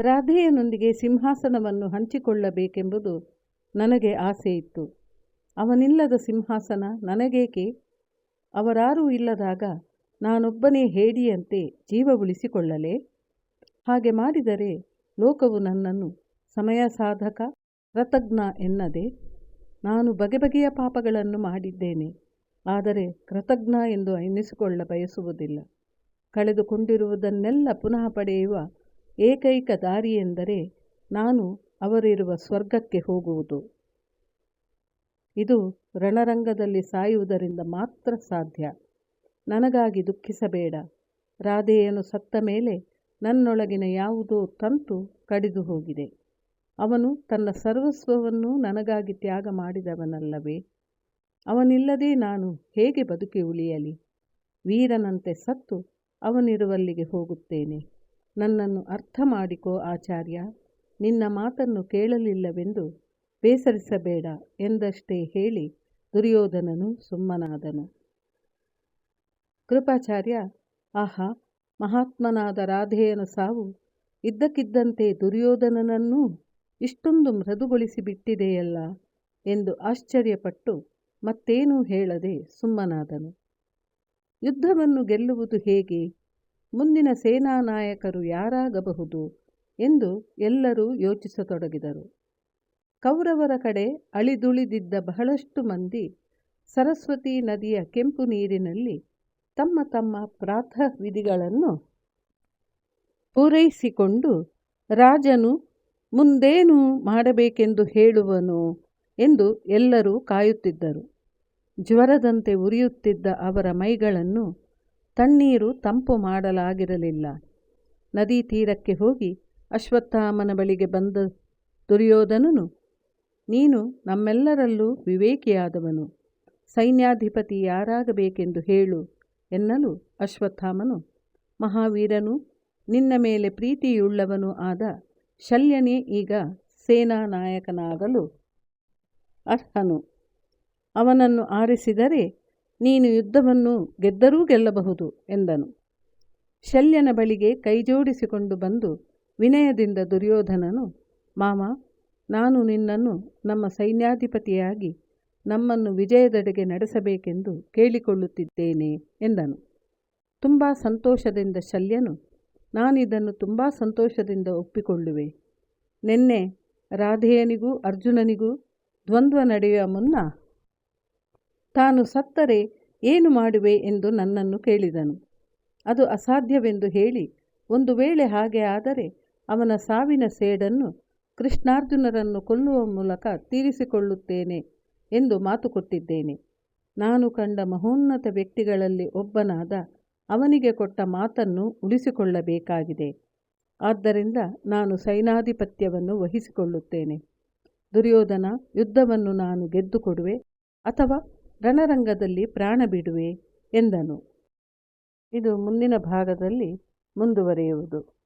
ರಾಧೆಯನೊಂದಿಗೆ ಸಿಂಹಾಸನವನ್ನು ಹಂಚಿಕೊಳ್ಳಬೇಕೆಂಬುದು ನನಗೆ ಆಸೆ ಇತ್ತು ಅವನಿಲ್ಲದ ಸಿಂಹಾಸನ ನನಗೇಕೆ? ಅವರಾರೂ ಇಲ್ಲದಾಗ ನಾನೊಬ್ಬನೇ ಹೇಡಿಯಂತೆ ಜೀವ ಉಳಿಸಿಕೊಳ್ಳಲೇ? ಹಾಗೆ ಮಾಡಿದರೆ ಲೋಕವು ನನ್ನನ್ನು ಸಮಯ ಸಾಧಕ, ಕೃತಜ್ಞ ಎನ್ನದೆ ನಾನು ಬಗೆ ಬಗೆಯ ಪಾಪಗಳನ್ನು ಮಾಡಿದ್ದೇನೆ. ಆದರೆ ಕೃತಜ್ಞ ಎಂದು ಎನ್ನಿಸಿಕೊಳ್ಳ ಬಯಸುವುದಿಲ್ಲ. ಕಳೆದುಕೊಂಡಿರುವುದನ್ನೆಲ್ಲ ಪುನಃ ಪಡೆಯುವ ಏಕೈಕ ದಾರಿಯೆಂದರೆ ನಾನು ಅವರಿರುವ ಸ್ವರ್ಗಕ್ಕೆ ಹೋಗುವುದು. ಇದು ರಣರಂಗದಲ್ಲಿ ಸಾಯುವುದರಿಂದ ಮಾತ್ರ ಸಾಧ್ಯ. ನನಗಾಗಿ ದುಃಖಿಸಬೇಡ. ರಾಧೆಯನು ಸತ್ತ ಮೇಲೆ ನನ್ನೊಳಗಿನ ಯಾವುದೋ ತಂತು ಕಡಿದು ಹೋಗಿದೆ. ಅವನು ತನ್ನ ಸರ್ವಸ್ವವನ್ನು ನನಗಾಗಿ ತ್ಯಾಗ ಮಾಡಿದವನಲ್ಲವೇ? ಅವನಿಲ್ಲದೆ ನಾನು ಹೇಗೆ ಬದುಕಿ ಉಳಿಯಲಿ? ವೀರನಂತೆ ಸತ್ತು ಅವನಿರುವಲ್ಲಿಗೆ ಹೋಗುತ್ತೇನೆ. ನನ್ನನ್ನು ಅರ್ಥ ಮಾಡಿಕೋ ಆಚಾರ್ಯ, ನಿನ್ನ ಮಾತನ್ನು ಕೇಳಲಿಲ್ಲವೆಂದು ಬೇಸರಿಸಬೇಡ ಎಂದಷ್ಟೇ ಹೇಳಿ ದುರ್ಯೋಧನನು ಸುಮ್ಮನಾದನು. ಕೃಪಾಚಾರ್ಯ, ಆಹಾ, ಮಹಾತ್ಮನಾದ ರಾಧೆಯನ ಸಾವು ಇದ್ದಕ್ಕಿದ್ದಂತೆ ದುರ್ಯೋಧನನನ್ನೂ ಇಷ್ಟೊಂದು ಮೃದುಗೊಳಿಸಿಬಿಟ್ಟಿದೆಯಲ್ಲ ಎಂದು ಆಶ್ಚರ್ಯಪಟ್ಟು ಮತ್ತೇನೂ ಹೇಳದೆ ಸುಮ್ಮನಾದನು. ಯುದ್ಧವನ್ನು ಗೆಲ್ಲುವುದು ಹೇಗೆ? ಮುಂದಿನ ಸೇನಾ ನಾಯಕರು ಯಾರಾಗಬಹುದು ಎಂದು ಎಲ್ಲರೂ ಯೋಚಿಸತೊಡಗಿದರು. ಕೌರವರ ಕಡೆ ಅಳಿದುಳಿದಿದ್ದ ಬಹಳಷ್ಟು ಮಂದಿ ಸರಸ್ವತಿ ನದಿಯ ಕೆಂಪು ನೀರಿನಲ್ಲಿ ತಮ್ಮ ತಮ್ಮ ಪ್ರಾತಃ ವಿಧಿಗಳನ್ನು ಪೂರೈಸಿಕೊಂಡು ರಾಜನು ಮುಂದೇನು ಮಾಡಬೇಕೆಂದು ಹೇಳುವನು ಎಂದು ಎಲ್ಲರೂ ಕಾಯುತ್ತಿದ್ದರು. ಜ್ವರದಂತೆ ಉರಿಯುತ್ತಿದ್ದ ಅವರ ಮೈಗಳನ್ನು ತಣ್ಣೀರು ತಂಪು ಮಾಡಲಾಗಿರಲಿಲ್ಲ. ನದಿ ತೀರಕ್ಕೆ ಹೋಗಿ ಅಶ್ವತ್ಥಾಮನ ಬಳಿಗೆ ಬಂದ ದುರ್ಯೋಧನನು, ನೀನು ನಮ್ಮೆಲ್ಲರಲ್ಲೂ ವಿವೇಕಿಯಾದವನು. ಸೈನ್ಯಾಧಿಪತಿ ಯಾರಾಗಬೇಕೆಂದು ಹೇಳು ಎನ್ನಲು ಅಶ್ವತ್ಥಾಮನು, ಮಹಾವೀರನು, ನಿನ್ನ ಮೇಲೆ ಪ್ರೀತಿಯುಳ್ಳವನು ಆದ ಶಲ್ಯನೇ ಈಗ ಸೇನಾ ನಾಯಕನಾಗಲು ಅರ್ಹನು. ಅವನನ್ನು ಆರಿಸಿದರೆ ನೀನು ಯುದ್ಧವನ್ನು ಗೆದ್ದರೂ ಗೆಲ್ಲಬಹುದು ಎಂದನು. ಶಲ್ಯನ ಬಳಿಗೆ ಕೈಜೋಡಿಸಿಕೊಂಡು ಬಂದು ವಿನಯದಿಂದ ದುರ್ಯೋಧನನು, ಮಾಮ, ನಾನು ನಿನ್ನನ್ನು ನಮ್ಮ ಸೈನ್ಯಾಧಿಪತಿಯಾಗಿ ನಮ್ಮನ್ನು ವಿಜಯದೆಡೆಗೆ ನಡೆಸಬೇಕೆಂದು ಕೇಳಿಕೊಳ್ಳುತ್ತಿದ್ದೇನೆ ಎಂದನು. ತುಂಬ ಸಂತೋಷದಿಂದ ಶಲ್ಯನು, ನಾನಿದನ್ನು ತುಂಬ ಸಂತೋಷದಿಂದ ಒಪ್ಪಿಕೊಳ್ಳುವೆ. ನಿನ್ನೆ ರಾಧೆಯನಿಗೂ ಅರ್ಜುನನಿಗೂ ದ್ವಂದ್ವ ನಡೆಯುವ ಮುನ್ನ ತಾನು ಸತ್ತರೆ ಏನು ಮಾಡುವೆ ಎಂದು ನನ್ನನ್ನು ಕೇಳಿದನು. ಅದು ಅಸಾಧ್ಯವೆಂದು ಹೇಳಿ ಒಂದು ವೇಳೆ ಹಾಗೆ ಆದರೆ ಅವನ ಸಾವಿನ ಸೇಡನ್ನು ಕೃಷ್ಣಾರ್ಜುನರನ್ನು ಕೊಲ್ಲುವ ಮೂಲಕ ತೀರಿಸಿಕೊಳ್ಳುತ್ತೇನೆ ಎಂದು ಮಾತು ಕೊಟ್ಟಿದ್ದೇನೆ. ನಾನು ಕಂಡ ಮಹೋನ್ನತ ವ್ಯಕ್ತಿಗಳಲ್ಲಿ ಒಬ್ಬನಾದ ಅವನಿಗೆ ಕೊಟ್ಟ ಮಾತನ್ನು ಉಳಿಸಿಕೊಳ್ಳಬೇಕಾಗಿದೆ. ಆದ್ದರಿಂದ ನಾನು ಸೈನಾಧಿಪತ್ಯವನ್ನು ವಹಿಸಿಕೊಳ್ಳುತ್ತೇನೆ. ದುರ್ಯೋಧನ, ಯುದ್ಧವನ್ನು ನಾನು ಗೆದ್ದುಕೊಡುವೆ ಅಥವಾ ರಣರಂಗದಲ್ಲಿ ಪ್ರಾಣ ಬಿಡುವೆ ಎಂದನು. ಇದು ಮುಂದಿನ ಭಾಗದಲ್ಲಿ ಮುಂದುವರಿಯುವುದು.